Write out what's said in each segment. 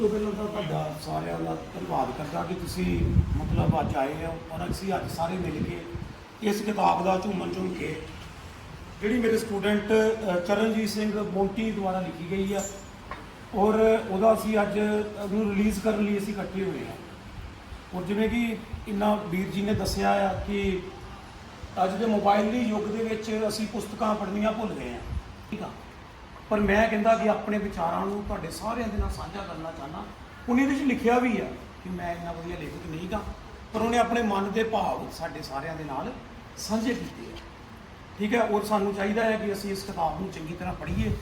ਤੋਂ ਪਹਿਲਾਂ ਤਾਂ ਤੁਹਾਡਾ ਸਾਰਿਆਂ ਦਾ ਧੰਨਵਾਦ ਕਰਦਾ ਕਿ ਤੁਸੀਂ ਮਤਲਬ ਅੱਜ ਆਏ ਹੋ ਔਰ ਅਸੀਂ ਅੱਜ ਸਾਰੇ ਮਿਲ ਕੇ ਇਸ ਕਿਤਾਬ ਦਾ ਝੂਮਨ ਝੂਮ ਕੇ ਜਿਹੜੀ ਮੇਰੇ ਸਟੂਡੈਂਟ ਚਰਨਜੀਤ ਸਿੰਘ ਮੋਂਟੀ ਦੁਆਰਾ ਲਿਖੀ ਗਈ ਆ ਔਰ ਉਹਦਾ ਅਸੀਂ ਅੱਜ ਉਹਨੂੰ ਰਿਲੀਜ਼ ਕਰਨ ਲਈ ਅਸੀਂ ਇਕੱਠੇ ਹੋਏ ਹਾਂ ਔਰ ਜਿਵੇਂ ਕਿ ਇੰਨਾ ਵੀਰ ਜੀ ਨੇ ਦੱਸਿਆ ਆ ਕਿ ਅੱਜ ਦੇ ਮੋਬਾਈਲੀ ਯੁੱਗ ਦੇ ਵਿੱਚ ਅਸੀਂ ਪੁਸਤਕਾਂ ਪੜ੍ਹਨੀਆਂ ਭੁੱਲ ਗਏ ਹਾਂ ਠੀਕ ਆ? ਪਰ ਮੈਂ ਕਹਿੰਦਾ ਕਿ ਆਪਣੇ ਵਿਚਾਰਾਂ ਨੂੰ ਤੁਹਾਡੇ ਸਾਰਿਆਂ ਦੇ ਨਾਲ ਸਾਂਝਾ ਕਰਨਾ ਚਾਹਨਾ ਉਹਨੇ ਇਹਦੇ ਵਿੱਚ ਲਿਖਿਆ ਵੀ ਆ ਕਿ ਮੈਂ ਇੰਨਾ ਵਧੀਆ ਲੇਖਕ ਨਹੀਂ ਗਾ, ਪਰ ਉਹਨੇ ਆਪਣੇ ਮਨ ਦੇ ਭਾਵ ਸਾਡੇ ਸਾਰਿਆਂ ਦੇ ਨਾਲ ਸਾਂਝੇ ਕੀਤੇ ਆ। ਠੀਕ ਹੈ, ਔਰ ਸਾਨੂੰ ਚਾਹੀਦਾ ਹੈ ਕਿ ਅਸੀਂ ਇਸ ਕਿਤਾਬ ਨੂੰ ਚੰਗੀ ਤਰ੍ਹਾਂ ਪੜ੍ਹੀਏ,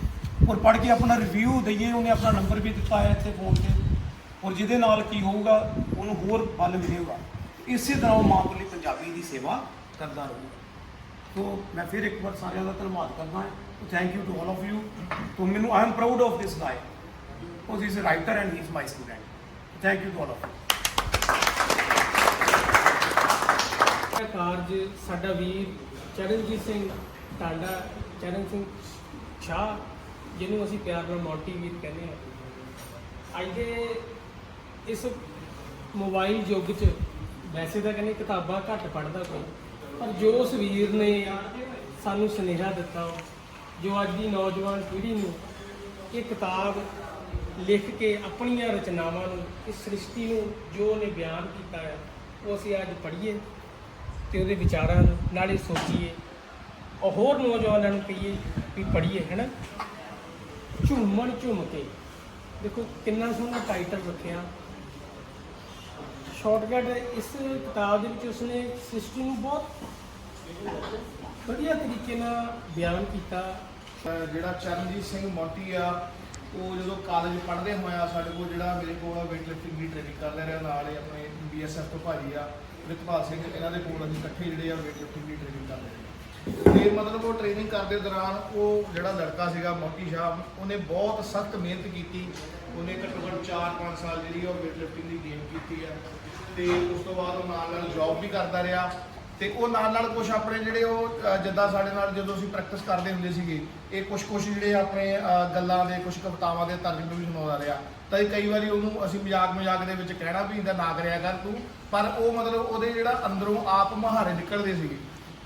ਔਰ ਪੜ੍ਹ ਕੇ ਆਪਣਾ ਰਿਵਿਊ ਦਈਏ, ਉਹਨੇ ਆਪਣਾ ਨੰਬਰ ਵੀ ਦਿੱਤਾ ਹੈ ਇੱਥੇ ਫੋਨ ਤੇ, ਔਰ ਜਿਹਦੇ ਨਾਲ ਕੀ ਹੋਊਗਾ, ਉਹਨੂੰ ਹੋਰ ਬਲ ਮਿਲੇਗਾ। ਇਸੇ ਤਰ੍ਹਾਂ ਉਹ ਮਾਂ ਬੋਲੀ ਪੰਜਾਬੀ ਦੀ ਸੇਵਾ ਕਰਦਾ ਰਹੂਗਾ। ਤੋ ਮੈਂ ਫਿਰ ਇੱਕ ਵਾਰ ਸਾਰਿਆਂ ਦਾ ਧੰਨਵਾਦ ਕਰਦਾ ਹਾਂ। Thank you to all of you ਤੋ ਮੈਨੂੰ I am proud of this guy because he is a writer and he is my student thank you to all ਕਾਰਜ ਸਾਡਾ ਵੀਰ ਚਰਨਜੀਤ ਸਿੰਘ ਟਾਂਡਾ, ਚਰਨ ਸਿੰਘ ਸ਼ਾਹ, ਜਿਹਨੂੰ ਅਸੀਂ ਪਿਆਰ ਨਾਲ ਮੌਂਟੀ ਵੀਰ ਕਹਿੰਦੇ ਹਾਂ। ਅੱਜ ਦੇ ਇਸ ਮੋਬਾਈਲ ਯੁੱਗ 'ਚ ਵੈਸੇ ਤਾਂ ਕਹਿੰਦੇ ਕਿਤਾਬਾਂ ਘੱਟ ਪੜ੍ਹਦਾ ਕੋਈ, ਪਰ ਜੋ ਉਸ ਵੀਰ ਨੇ ਸਾਨੂੰ ਸੁਨੇਹਾ ਦਿੱਤਾ ਜੋ ਅੱਜ ਦੀ ਨੌਜਵਾਨ ਪੀੜ੍ਹੀ ਨੂੰ ਇਹ ਕਿਤਾਬ ਲਿਖ ਕੇ ਆਪਣੀਆਂ ਰਚਨਾਵਾਂ ਨੂੰ, ਇਸ ਸ੍ਰਿਸ਼ਟੀ ਨੂੰ ਜੋ ਉਹਨੇ ਬਿਆਨ ਕੀਤਾ ਹੈ, ਉਹ ਅਸੀਂ ਅੱਜ ਪੜ੍ਹੀਏ ਤੇ ਉਹਦੇ ਵਿਚਾਰਾਂ ਨੂੰ ਨਾਲੇ ਸੋਚੀਏ। ਔਰ ਹੋਰ ਨੌਜਵਾਨਾਂ ਨੂੰ ਕਹੀਏ ਵੀ ਪੜ੍ਹੀਏ ਹੈਨਾ ਝੂਮਣ ਝੁਮ ਕੇ ਦੇਖੋ, ਕਿੰਨਾ ਸੋਹਣਾ ਟਾਈਟਲ ਰੱਖਿਆ। ਸ਼ਾਰਟਕਟ ਇਸ ਕਿਤਾਬ ਦੇ ਵਿੱਚ ਉਸਨੇ ਸ੍ਰਿਸ਼ਟੀ ਨੂੰ ਬਹੁਤ ਵਧੀਆ ਤਰੀਕੇ ਨਾਲ ਬਿਆਨ ਕੀਤਾ। ਜਿਹੜਾ ਚਰਨਜੀਤ ਸਿੰਘ ਮੌਂਟੀ ਆ, ਉਹ ਜਦੋਂ ਕਾਲਜ ਪੜ੍ਹਦੇ ਹੋਇਆ ਸਾਡੇ ਕੋਲ ਜਿਹੜਾ ਮੇਰੇ ਕੋਲ ਵੇਟ ਲਿਫਟਿੰਗ ਦੀ ਟ੍ਰੇਨਿੰਗ ਕਰਦਾ ਰਿਹਾ, ਨਾਲ ਹੀ ਆਪਣੇ ਬੀਐਸਐਫ ਤੋਂ ਭਾਜੀ ਆ, ਪ੍ਰਿਤਪਾਲ ਸਿੰਘ, ਇਹਨਾਂ ਦੇ ਕੋਲ ਅਸੀਂ ਇਕੱਠੇ ਜਿਹੜੇ ਆ ਵੇਟ ਲਿਫਟਿੰਗ ਦੀ ਟ੍ਰੇਨਿੰਗ ਕਰਦੇ ਰਹੇ ਤੇ ਮਤਲਬ ਉਹ ਟ੍ਰੇਨਿੰਗ ਕਰਦੇ ਦੌਰਾਨ ਉਹ ਜਿਹੜਾ ਲੜਕਾ ਸੀਗਾ ਮੌਂਟੀ ਸ਼ਾਹ ਉਹਨੇ ਬਹੁਤ ਸਖਤ ਮਿਹਨਤ ਕੀਤੀ। ਉਹਨੇ ਘੱਟੋ ਘੱਟ 4-5 ਸਾਲ ਜਿਹੜੀ ਉਹ ਵੇਟ ਲਿਫਟਿੰਗ ਦੀ ਗੇਮ ਕੀਤੀ ਆ। ਤੇ ਉਸ ਤੋਂ ਬਾਅਦ ਉਹ ਨਾਲ ਨਾਲ ਜੌਬ ਵੀ ਕਰਦਾ ਰਿਹਾ। ਤੇ ਉਹ ਨਾਲ ਨਾਲ ਕੁਝ ਆਪਣੇ ਜਿਹੜੇ ਉਹ ਅ, ਜਿੱਦਾਂ ਸਾਡੇ ਨਾਲ ਜਦੋਂ ਅਸੀਂ ਪ੍ਰੈਕਟਿਸ ਕਰਦੇ ਹੁੰਦੇ ਸੀਗੇ ਇਹ ਕੁਝ ਕੁਝ ਜਿਹੜੇ ਆਪਣੇ ਅ, ਗੱਲਾਂ ਦੇ ਕੁਝ ਕਵਿਤਾਵਾਂ ਦੇ ਤਰਜਮੇ ਵੀ ਸੁਣਾਉਂਦਾ ਰਿਹਾ। ਤਾਂ ਇਹ ਕਈ ਵਾਰੀ ਉਹਨੂੰ ਅਸੀਂ ਮਜ਼ਾਕ ਮਜ਼ਾਕ ਦੇ ਵਿੱਚ ਕਹਿਣਾ ਵੀ ਇਹਦਾ ਨਾ ਕਰਿਆ ਕਰ ਤੂੰ ਪਰ ਉਹ ਮਤਲਬ ਉਹਦੇ ਜਿਹੜਾ ਅੰਦਰੋਂ ਆਪ ਮਹਾਰੇ ਨਿਕਲਦੇ ਸੀਗੇ।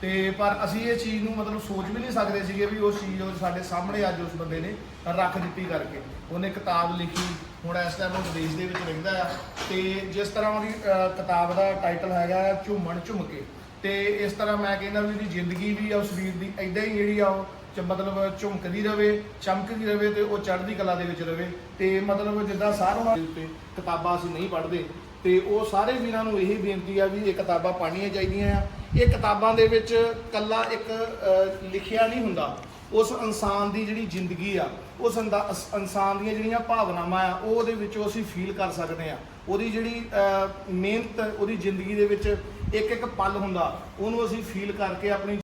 ਤੇ ਪਰ ਅਸੀਂ ਇਹ ਚੀਜ਼ ਨੂੰ ਮਤਲਬ ਸੋਚ ਵੀ ਨਹੀਂ ਸਕਦੇ ਸੀਗੇ ਵੀ ਉਹ ਚੀਜ਼ ਉਹ ਸਾਡੇ ਸਾਹਮਣੇ ਅੱਜ ਉਸ ਬੰਦੇ ਨੇ ਰੱਖ ਦਿੱਤੀ ਕਰਕੇ। ਉਹਨੇ ਕਿਤਾਬ ਲਿਖੀ ਹੁਣ ਇਸ ਟਾਈਮ ਉਹ ਵਿਦੇਸ਼ ਦੇ ਵਿੱਚ ਰਹਿੰਦਾ ਆ। ਤੇ ਜਿਸ ਤਰ੍ਹਾਂ ਉਹਦੀ ਅ, ਕਿਤਾਬ ਦਾ ਟਾਈਟਲ ਹੈਗਾ ਆ ਝੂਮਣ ਝੁਮ ਕੇ ਤੇ ਇਸ ਤਰ੍ਹਾਂ ਮੈਂ ਕਹਿੰਦਾ ਵੀ ਉਹਦੀ ਜ਼ਿੰਦਗੀ ਵੀ ਆ, ਉਸ ਵੀਰ ਦੀ ਐਦਾਂ ਹੀ ਜਿਹੜੀ ਆ ਉਹ ਚ ਮਤਲਬ ਝੁਮਕਦੀ ਰਵੇ, ਚਮਕਦੀ ਰਵੇ ਤੇ ਉਹ ਚੜ੍ਹਦੀ ਕਲਾ ਦੇ ਵਿੱਚ ਰਵੇ। ਤੇ ਮਤਲਬ ਜਿੱਦਾਂ ਸਾਰਿਆਂ ਉੱਤੇ ਕਿਤਾਬਾਂ ਅਸੀਂ ਨਹੀਂ ਪੜ੍ਹਦੇ, ਤੇ ਉਹ ਸਾਰੇ ਵੀਰਾਂ ਨੂੰ ਇਹੀ ਬੇਨਤੀ ਆ ਵੀ ਇਹ ਕਿਤਾਬਾਂ ਪੜ੍ਹਨੀਆਂ ਚਾਹੀਦੀਆਂ ਆ। ਇਹ ਕਿਤਾਬਾਂ ਦੇ ਵਿੱਚ ਕੱਲਾ ਇੱਕ ਲਿਖਿਆ ਨਹੀਂ ਹੁੰਦਾ। ਉਸ ਇਨਸਾਨ ਦੀ ਜਿਹੜੀ ਜ਼ਿੰਦਗੀ ਆ, ਉਸ ਅੰਦਾ- ਇਨਸਾਨ ਦੀਆਂ ਜਿਹੜੀਆਂ ਭਾਵਨਾਵਾਂ ਆ, ਉਹ ਉਹਦੇ ਵਿੱਚੋਂ ਅਸੀਂ ਫੀਲ ਕਰ ਸਕਦੇ ਆ। ਉਹਦੀ ਜਿਹੜੀ ਮਿਹਨਤ, ਉਹਦੀ ਜ਼ਿੰਦਗੀ ਦੇ ਵਿੱਚ ਇੱਕ ਇੱਕ ਪਲ ਹੁੰਦਾ, ਉਹਨੂੰ ਅਸੀਂ ਫੀਲ ਕਰਕੇ ਆਪਣੀ